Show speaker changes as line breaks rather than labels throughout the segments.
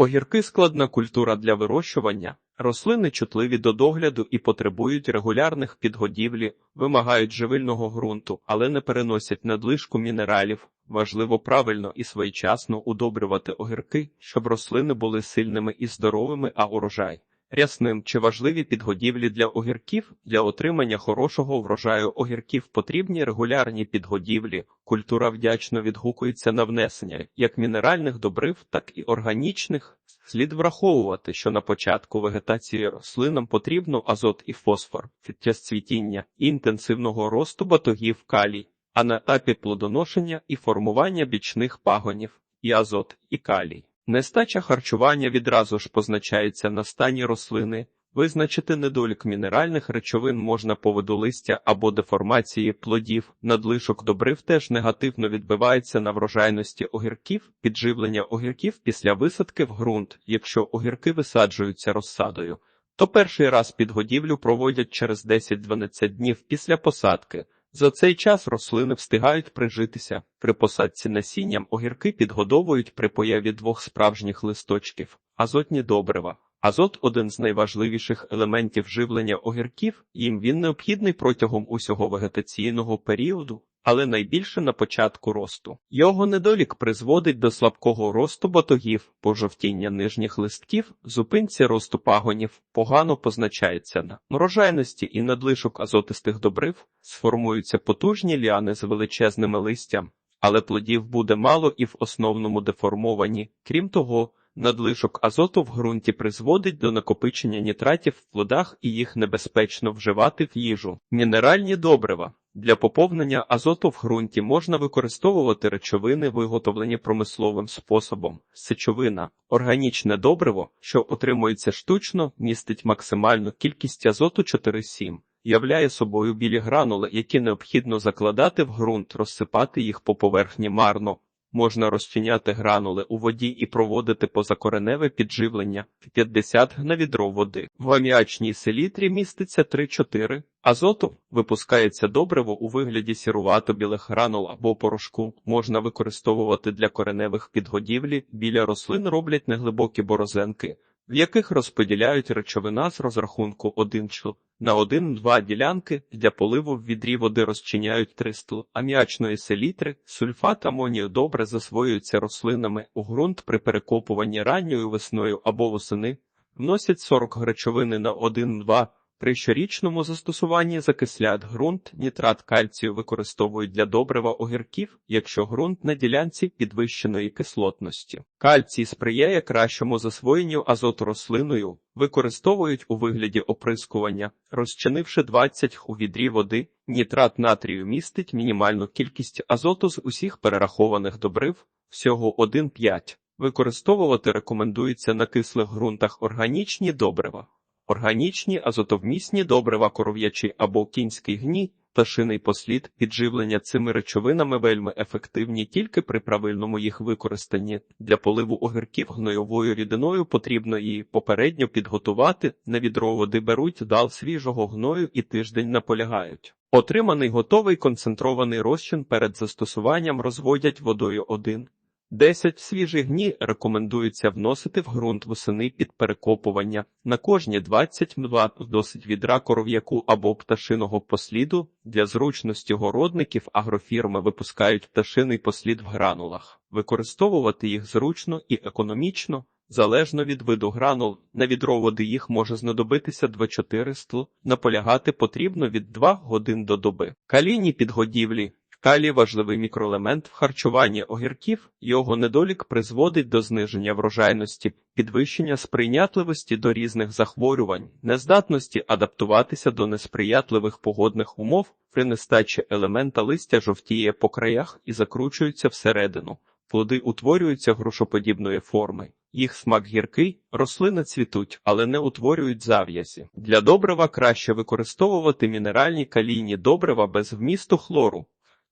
Огірки складна культура для вирощування. Рослини чутливі до догляду і потребують регулярних підгодівлі, вимагають живильного ґрунту, але не переносять надлишку мінералів. Важливо правильно і своєчасно удобрювати огірки, щоб рослини були сильними і здоровими, а урожай рясним. Чи важливі підгодівлі для огірків? Для отримання хорошого врожаю огірків потрібні регулярні підгодівлі. Культура вдячно відгукується на внесення як мінеральних добрив, так і органічних. Слід враховувати, що на початку вегетації рослинам потрібно азот і фосфор під час цвітіння і інтенсивного росту батогів калій, а на етапі плодоношення і формування бічних пагонів і азот і калій. Нестача харчування відразу ж позначається на стані рослини. Визначити недолік мінеральних речовин можна по виду листя або деформації плодів. Надлишок добрив теж негативно відбивається на врожайності огірків, підживлення огірків після висадки в ґрунт. Якщо огірки висаджуються розсадою, то перший раз підгодівлю проводять через 10-12 днів після посадки. За цей час рослини встигають прижитися. При посадці насінням огірки підгодовують при появі двох справжніх листочків, азотні добрива. Азот один з найважливіших елементів живлення огірків, їм він необхідний протягом усього вегетаційного періоду, але найбільше на початку росту. Його недолік призводить до слабкого росту ботогів, пожовтіння нижніх листків, зупинці росту пагонів, погано позначається на урожайності і надлишок азотистих добрив, сформуються потужні ліани з величезними листям, але плодів буде мало і в основному деформовані. Крім того, Надлишок азоту в ґрунті призводить до накопичення нітратів в плодах і їх небезпечно вживати в їжу. Мінеральні добрива для поповнення азоту в ґрунті можна використовувати речовини, виготовлені промисловим способом. Сечовина, органічне добриво, що отримується штучно, містить максимальну кількість азоту 4,7. Являє собою білі гранули, які необхідно закладати в ґрунт, розсипати їх по поверхні марно. Можна розчиняти гранули у воді і проводити позакореневе підживлення 50 на відро води. В аміачній селітрі міститься 3-4 азоту, випускається добриво у вигляді сірувато-білих гранул або порошку. Можна використовувати для кореневих підгодівлі. Біля рослин роблять неглибокі борозенки, в яких розподіляють речовина з розрахунку 1 чл. На один-два ділянки для поливу в відрі води розчиняють 300 аміачної селітри, сульфат амонію добре засвоюються рослинами у ґрунт при перекопуванні ранньою весною або восени, вносять 40 речовини на 1-2 при щорічному застосуванні закислят ґрунт, нітрат кальцію використовують для добрива огірків, якщо ґрунт на ділянці підвищеної кислотності. Кальцій сприяє кращому засвоєнню азоту рослиною, використовують у вигляді оприскування, розчинивши 20 у відрі води, нітрат натрію містить мінімальну кількість азоту з усіх перерахованих добрив, всього 1,5. Використовувати рекомендується на кислих ґрунтах органічні добрива. Органічні азотовмісні добрива коров'ячий або кінський гній, пташиний послід, підживлення цими речовинами вельми ефективні тільки при правильному їх використанні. Для поливу огірків гнойовою рідиною потрібно її попередньо підготувати, на відро води беруть дал свіжого гною і тиждень наполягають. Отриманий готовий концентрований розчин перед застосуванням розводять водою 1. 10 свіжих гні рекомендується вносити в ґрунт восени під перекопування. На кожні 20 мва досить відра коров'яку або пташиного посліду. Для зручності городників агрофірми випускають пташиний послід в гранулах. Використовувати їх зручно і економічно. Залежно від виду гранул, на відро води їх може знадобитися 2-4 стл, наполягати потрібно від 2 годин до доби. Калійні підгодівлі Калій важливий мікроелемент в харчуванні огірків, його недолік призводить до зниження врожайності, підвищення сприйнятливості до різних захворювань, нездатності адаптуватися до несприятливих погодних умов, при нестачі елемента листя жовтіє по краях і закручується всередину. Плоди утворюються грушоподібної форми. Їх смак гіркий, рослини цвітуть, але не утворюють зав'язі. Для добрива краще використовувати мінеральні калійні добрива без вмісту хлору.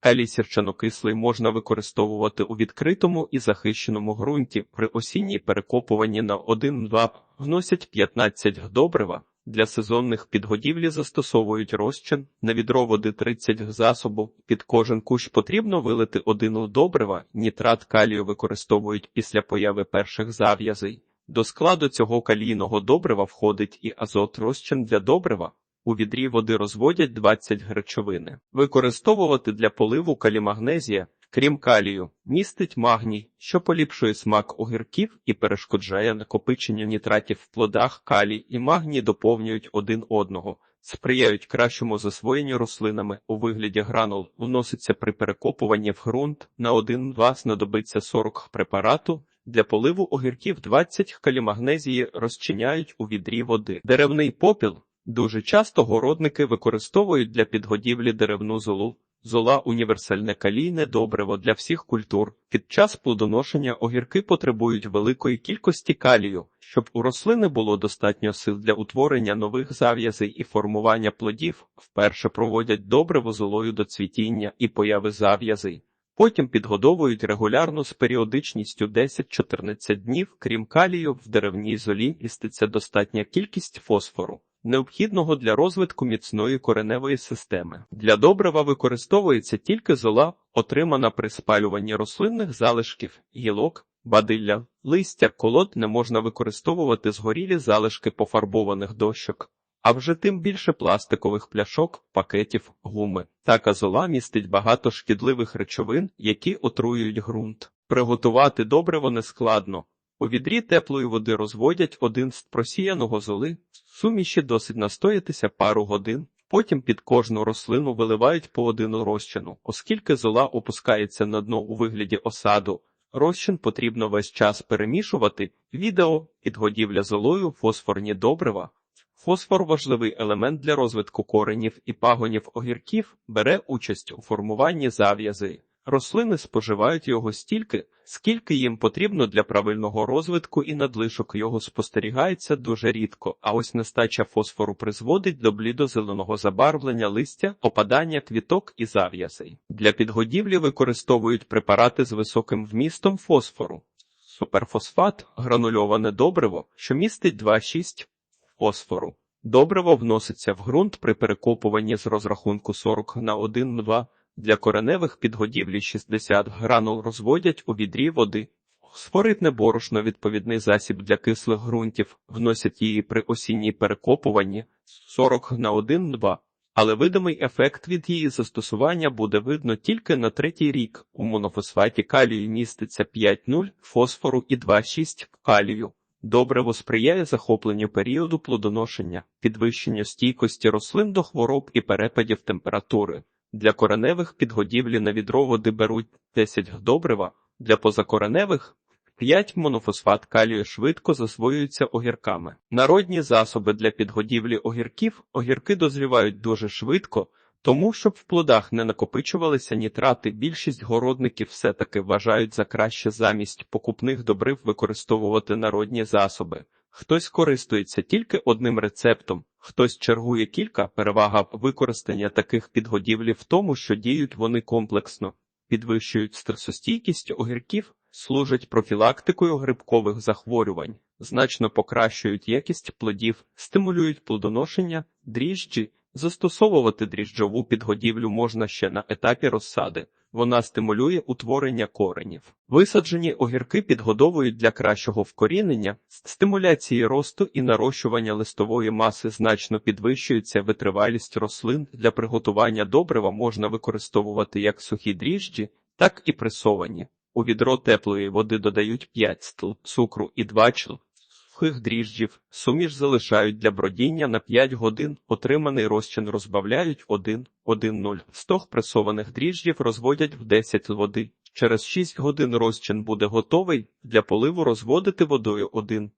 Елій сірчанокислий можна використовувати у відкритому і захищеному ґрунті. При осінній перекопуванні на 1-2 вносять 15 добрива. Для сезонних підгодівлі застосовують розчин на відро води 30 засобу. Під кожен кущ потрібно вилити один добрива, нітрат калію використовують після появи перших зав'язей. До складу цього калійного добрива входить і азот розчин для добрива. У відрі води розводять 20 речовини. Використовувати для поливу калімагнезія, крім калію, містить магній, що поліпшує смак огірків і перешкоджає накопиченню нітратів в плодах калій і магній доповнюють один одного, сприяють кращому засвоєнню рослинами у вигляді гранул, вноситься при перекопуванні в ґрунт, на 1-2 знадобиться 40 препарату, для поливу огірків 20 калімагнезії розчиняють у відрі води. Деревний попіл Дуже часто городники використовують для підгодівлі деревну золу. Зола універсальне калійне добриво для всіх культур. Під час плодоношення огірки потребують великої кількості калію, щоб у рослини було достатньо сил для утворення нових зав'язей і формування плодів. Вперше проводять добриво золою до цвітіння і появи зав'язей. Потім підгодовують регулярно з періодичністю 10-14 днів, крім калію, в деревній золі міститься достатня кількість фосфору необхідного для розвитку міцної кореневої системи. Для добрива використовується тільки зола, отримана при спалюванні рослинних залишків, гілок, бадилля, листя, колод не можна використовувати згорілі залишки пофарбованих дощок. А вже тим більше пластикових пляшок, пакетів, гуми. Така зола містить багато шкідливих речовин, які отруюють ґрунт. Приготувати добриво нескладно. У відрі теплої води розводять один з просіяного золи, суміші досить настоятися пару годин, потім під кожну рослину виливають по один розчину. Оскільки зола опускається на дно у вигляді осаду, розчин потрібно весь час перемішувати. Відео підгодівля золою, фосфорні добрива. Фосфор важливий елемент для розвитку коренів і пагонів огірків, бере участь у формуванні зав'язи. Рослини споживають його стільки, скільки їм потрібно для правильного розвитку, і надлишок його спостерігається дуже рідко. А ось нестача фосфору призводить до блідозеленого забарвлення листя, опадання квіток і зав'язей. Для підгодівлі використовують препарати з високим вмістом фосфору. Суперфосфат гранульоване добриво, що містить 2,6 фосфору. Добриво вноситься в ґрунт при перекопуванні з розрахунку 40 на 1,2 для кореневих підгодівлі 60 гранул розводять у відрі води. Сфоритне борошно відповідний засіб для кислих ґрунтів, вносять її при осінній перекопуванні 40 на 1-2, але видимий ефект від її застосування буде видно тільки на третій рік. У монофосфаті калію міститься 5,0 фосфору і 2,6 калію. Добриво сприяє захопленню періоду плодоношення, підвищенню стійкості рослин до хвороб і перепадів температури. Для кореневих підгодівлі на відро води беруть 10 добрива, для позакореневих 5 монофосфат калію швидко засвоюються огірками. Народні засоби для підгодівлі огірків огірки дозрівають дуже швидко, тому щоб в плодах не накопичувалися нітрати, більшість городників все-таки вважають за краще замість покупних добрив використовувати народні засоби. Хтось користується тільки одним рецептом, хтось чергує кілька. Перевага використання таких підгодівлі в тому, що діють вони комплексно, підвищують стресостійкість огірків, служать профілактикою грибкових захворювань, значно покращують якість плодів, стимулюють плодоношення, дріжджі. Застосовувати дріжджову підгодівлю можна ще на етапі розсади. Вона стимулює утворення коренів. Висаджені огірки підгодовують для кращого вкорінення, стимуляції росту і нарощування листової маси значно підвищується витривалість рослин. Для приготування добрива можна використовувати як сухі дріжджі, так і пресовані. У відро теплої води додають 5 стл цукру і 2 чл сухих дріжджів, суміш залишають для бродіння на 5 годин, отриманий розчин розбавляють 1-1-0. Стог пресованих дріжджів розводять в 10 води. Через 6 годин розчин буде готовий, для поливу розводити водою 1-5.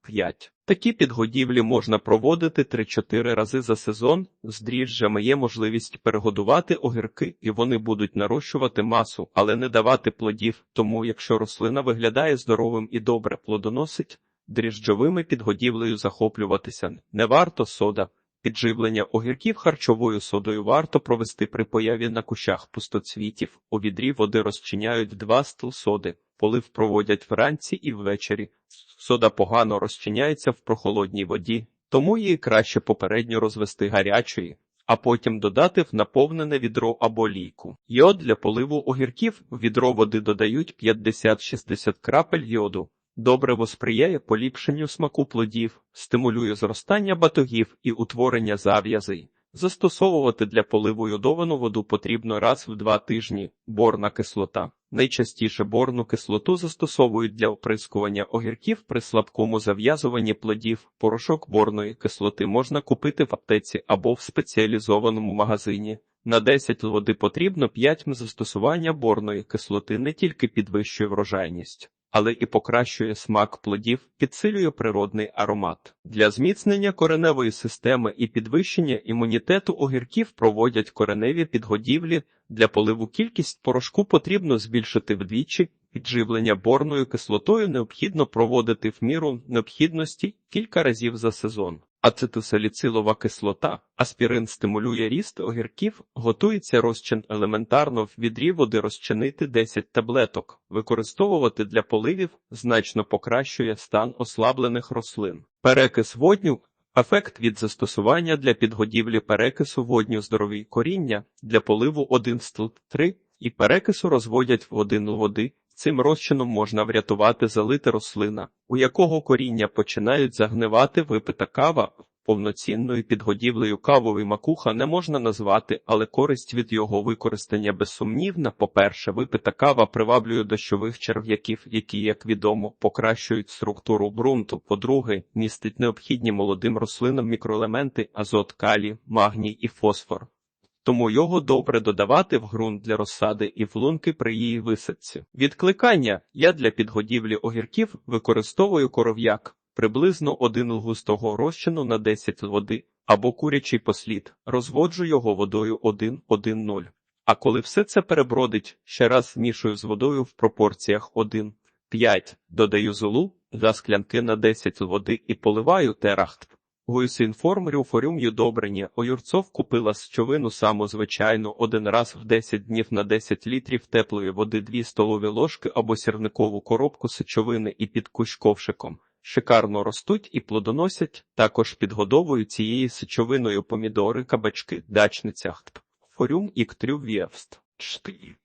Такі підгодівлі можна проводити 3-4 рази за сезон. З дріжджами є можливість перегодувати огірки, і вони будуть нарощувати масу, але не давати плодів. Тому, якщо рослина виглядає здоровим і добре плодоносить, дріжджовими підгодівлею захоплюватися не варто сода. Підживлення огірків харчовою содою варто провести при появі на кущах пустоцвітів. У відрі води розчиняють 2 стл соди, полив проводять вранці і ввечері. Сода погано розчиняється в прохолодній воді, тому її краще попередньо розвести гарячої, а потім додати в наповнене відро або лійку. Йод для поливу огірків в відро води додають 50-60 крапель йоду. Добриво сприяє поліпшенню смаку плодів, стимулює зростання батогів і утворення зав'язей. Застосовувати для поливу йодовану воду потрібно раз в два тижні. Борна кислота. Найчастіше борну кислоту застосовують для оприскування огірків при слабкому зав'язуванні плодів. Порошок борної кислоти можна купити в аптеці або в спеціалізованому магазині. На 10 води потрібно 5 м. Застосування борної кислоти не тільки підвищує врожайність, але і покращує смак плодів, підсилює природний аромат. Для зміцнення кореневої системи і підвищення імунітету огірків проводять кореневі підгодівлі. Для поливу кількість порошку потрібно збільшити вдвічі. Підживлення борною кислотою необхідно проводити в міру необхідності кілька разів за сезон. Ацетилсаліцилова кислота, аспірин стимулює ріст огірків, готується розчин елементарно в відрі води розчинити 10 таблеток, використовувати для поливів значно покращує стан ослаблених рослин. Перекис водню Ефект від застосування для підгодівлі перекису водню здорові коріння для поливу 1 стл 3 і перекису розводять в один води. Цим розчином можна врятувати залити рослина, у якого коріння починають загнивати випита кава. Повноцінною підгодівлею кавовий макуха не можна назвати, але користь від його використання безсумнівна. По-перше, випита кава приваблює дощових черв'яків, які, як відомо, покращують структуру ґрунту. По-друге, містить необхідні молодим рослинам мікроелементи азот, калій, магній і фосфор. Тому його добре додавати в ґрунт для розсади і в лунки при її висадці. Відкликання я для підгодівлі огірків використовую коров'як приблизно один густого розчину на 10 води або курячий послід. Розводжу його водою 1-1-0. А коли все це перебродить, ще раз змішую з водою в пропорціях 1-5, додаю золу, за склянки на 10 води і поливаю терахт. Гуйсінформ рюфорюм юдобрені. Оюрцов купила сечовину саму звичайну один раз в 10 днів на 10 літрів теплої води 2 столові ложки або сірникову коробку сечовини і під кущ ковшиком. Шикарно ростуть і плодоносять, також підгодовують цією сечовиною помідори, кабачки, дачницях. Форюм і ктрювєвст.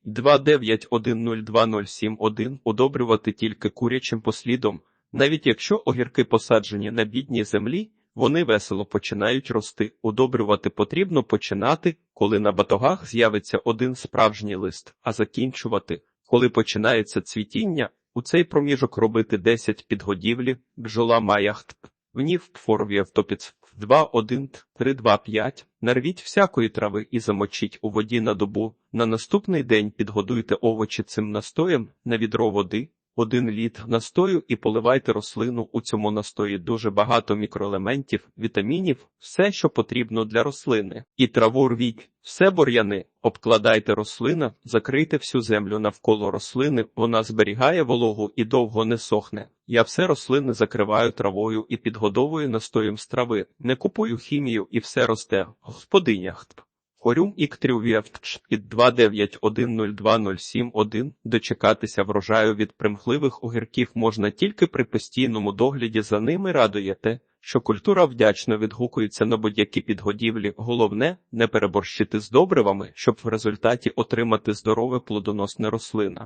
2910207 удобрювати тільки курячим послідом. Навіть якщо огірки посаджені на бідній землі, вони весело починають рости. Удобрювати потрібно починати, коли на батогах з'явиться один справжній лист, а закінчувати, коли починається цвітіння. У цей проміжок робити 10 підгодівлі, бджола маяхт, внів форвієв топіц 2, 1, 3, 2, 5. Нарвіть всякої трави і замочіть у воді на добу. На наступний день підгодуйте овочі цим настоєм на відро води, один літр настою і поливайте рослину. У цьому настої дуже багато мікроелементів, вітамінів, все, що потрібно для рослини. І траву рвіть, все бур'яни, обкладайте рослина, закрийте всю землю навколо рослини, вона зберігає вологу і довго не сохне. Я все рослини закриваю травою і підгодовую настоєм з трави, не купую хімію і все росте. Господинях. Хорюм і Ктрювєвтч під 2910207-1 дочекатися врожаю від примхливих огірків можна тільки при постійному догляді за ними радує те, що культура вдячно відгукується на будь-які підгодівлі. Головне не переборщити з добривами, щоб в результаті отримати здорове плодоносне рослина.